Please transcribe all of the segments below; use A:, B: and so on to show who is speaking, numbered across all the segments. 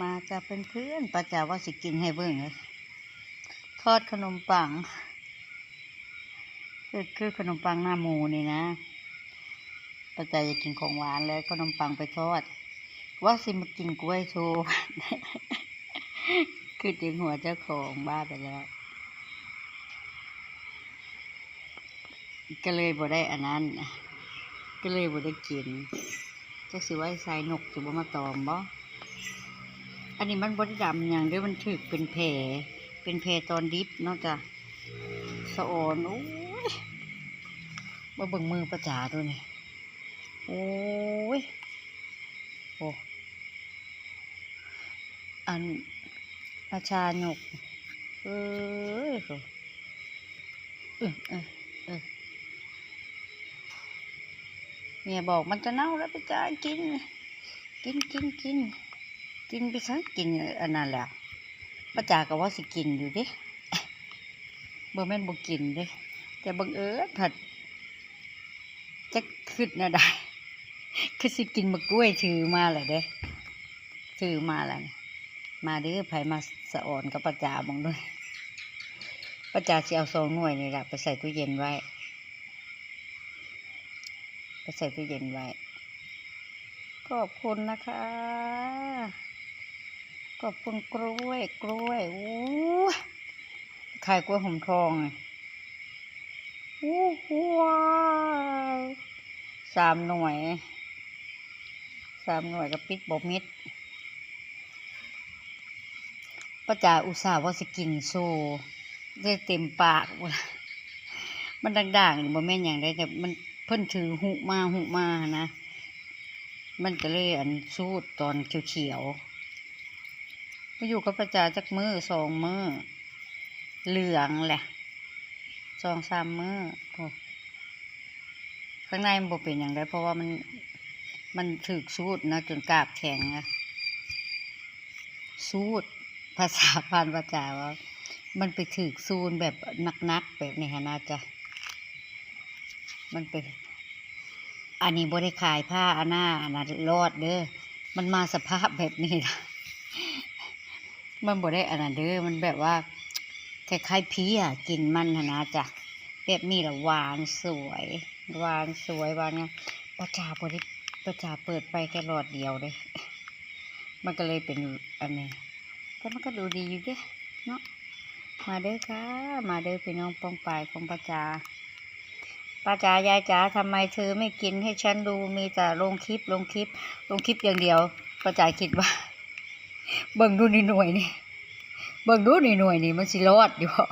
A: มาจะเป็นเพื่อนประจาว่าสิกินให้เบิ่งเลยทอดขนมปังคือคือขนมปังหน้าหมูนี่นะประจาจะกินของหวานแล้วขนมปังไปทอด ว่าสิมากินกล้วยโชว์คือจิงหัวเจ้าของบ้าไปแล้ว ก็เลยบ่ได้อันนั้น ก็เลยบ่ได้กินจะสิไว้ใส่นกสิบ่มาตอมบ่ อันนี้มันบดดำอย่างเดียวมันถึกเป็นแผลเป็นแผลตอนดิบเนอกจากสะออนโอ้ยมาเบิ่งมือประจาดูนี่โอ้ยโอ้อันอาชาหนกเอ้ยเออเออเออเมียบอกมันจะเน่าแล้วประจากิน กินกินกิน กินไปซะกินอันนั้นแหละป้าจ๋าก็ว่าสิกินอยู่ดิบ่แม่นบ่กินด้แต่บังเอิญผัดจะขึ้นน่ะได้คือสิกินมะกล้วยถือมาแหละเด้ถือมาแล้วมาเด้อไผมาสะอ่อนกับป้าจ๋าบังด้วยป้าจ๋าสิเอาสองหน่วยนี่แหละไปใส่ตู้เย็นไว้ไปใส่ตู้เย็นไว้ขอบคุณนะคะ ขอบคุณกล้วย กล้วยอู้ขายกล้วยหอมทองไงอู้หูว้ายสามหน่วย สามหน่วยกับปิดบอมิดป้าจ๋าอุตส่าห์ว่าสกินโซได้เต็มปาก มันด่างๆนี่บ่แม่นอย่างใดแต่มันเพิ่นถือหุมาหุมานะ มันก็เลยอันสูดตอนเขียวๆ มาอยู่กับประจาจักมือสองมือเหลืองแหละสองสามมือโอ้ข้างในมันบ่เป็นอย่างไรเพราะว่ามันมันถึกสูดนะจนกราบแข็งนะสูดภาษาพานประจาว่า มันไปถึกซูนแบบนักๆแบบนี้ฮะน่าจะมันเป็นอันนี้บริขายผ้าอันหน้าอันนั้นรอดเด้อมันมาสภาพแบบนี้นะ มันบ่ได้อันนั้นเด้อมันแบบว่าคล้ายๆพีอะกินมันนะนะจ้ะแบบนี้ละหวานสวยหวานสวยหวานเนี่ยประจาบริประจาเปิดไปแค่หลอดเดียวเลย มันก็เลยเป็นอันนี้แต่มันก็ดูดีอยู่เด้เนาะมาเด้อค่ะ มาเด้อพี่น้องปองปายของประจาป้าจ๋ายายจ๋าทำไมเธอไม่กินให้ฉันดูมีแต่ลงคลิปลงคลิปลงคลิปอย่างเดียวป้าจ๋าคิดว่า เบิ่งดูนี่หน่วยนี่เบิ่งดูนี่หน่วยนี่มันสิรอดอยู่บ่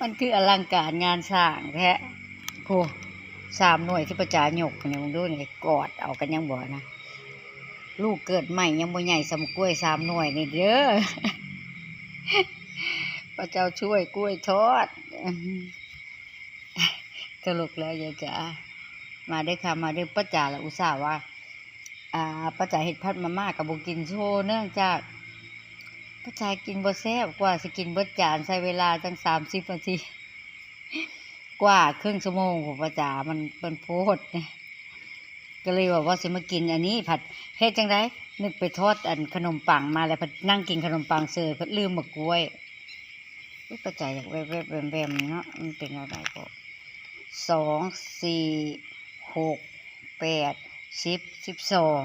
A: มันคืออลังการงานสร้างแท้โหสามหน่วยที่ป้าจ๋าหยกเนี่ยมึงดูนี่กอดเอากันยังบ่นะลูกเกิดใหม่ยังบ่ใหญ่สำกล้วยสามหน่วยนี่เด้อพระเจ้าช่วยกล้วยทอดตลกแล้วยายจ๋ามาได้ค่ะมาได้ป้าจ๋าและอุตส่าห์ว่า อ่าป้าจ๋าเห็ดพัดมาม่ากับบุกินโชว์เนื่องจากป้าจ๋ากินบ่แซ่บกว่าสกินบดจานใช้เวลาตั้งสามสิบนาทีกว่าครึ่งชั่วโมงของป้าจ๋ามันเป็นโพดเนี่ยก็เลยบอกว่าสิมากินอันนี้ผัดเฮ็ดจังไดนึกไปทอดอันขนมปังมาแล้วผัดนั่งกินขนมปังเสยผัดลืมมะกล้วยอุ๊ยป้าจ๋าอยากแวบๆแวมเนาะมันเป็นอะไรก็สองสี่หกแปด สิบสิบสอง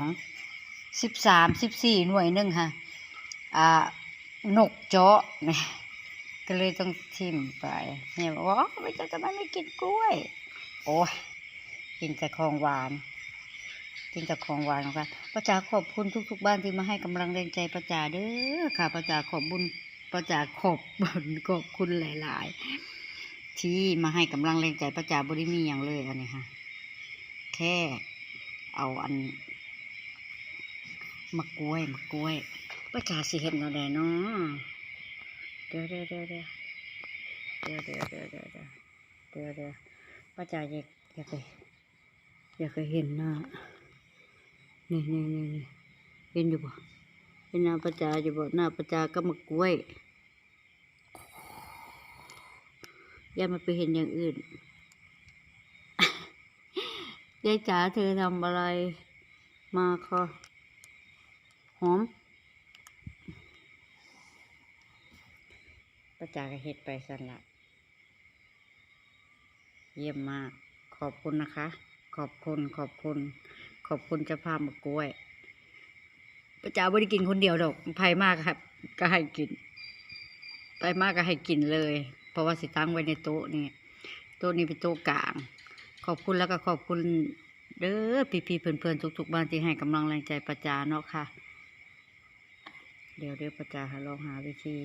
A: สิบสามสิบสี่หน่วยหนึ่งค่ะอ่านกเจาะเนี่ยก็เลยต้องทิมไปเนี่ยบอกว่าไม่จะทำไมไม่กินกล้วย โอ้ยกินแต่ของหวาน กินแต่ของหวานค่ะประจาขอบคุณทุก ๆ บ้านที่มาให้กำลังแรงใจประจาเด้อค่ะประจาขอบบุญประจาขอบบุญขอบคุณหลาย ๆ ที่มาให้กำลังแรงใจประจาบริมีอย่างเลยอันนี้ค่ะ แค่ เอาอันมะกล้วยมะกล้วยประจาสิเห็นอะไรเนาะเดี๋ยวเดี๋ยวเดี๋ยวเดี๋ยวเดี๋ยวเดี๋ยวเดี๋ยวเดี๋ยวเดี๋ยวเดี๋ยวเดี๋ยวประจาอยากอยากเคยอยากเคยเห็นหน้านี่นี่นี่นี่เห็นอยู่บ่เห็นหน้าประจาอยู่บ่หน้าประจาก็มะกล้วยอย่ามาไปเห็นอย่างอื่น ยายจ๋าเธอทำอะไรมาคะหอมประจากเห็ดไปสันละเยี่ยมมาก ขอบคุณนะคะ ขอบคุณขอบคุณ ขอบคุณจะพาพมะกล้วย ประจาไม่ได้กินคนเดียวดอกภัยมากครับ ก็ให้กินไปมากก็ให้กินเลย เพราะว่าสิตั้งไว้ในโต๊ะนี่โต๊ะนี้เป็นโต๊ะกลาง ขอบคุณแล้วก็ขอบคุณเด้อพี่ๆเพื่อนๆทุกๆบ้านที่ให้กำลังแรงใจประจาเนาะค่ะ เดี๋ยวเดี๋ยวประจาหาลองหาวิธี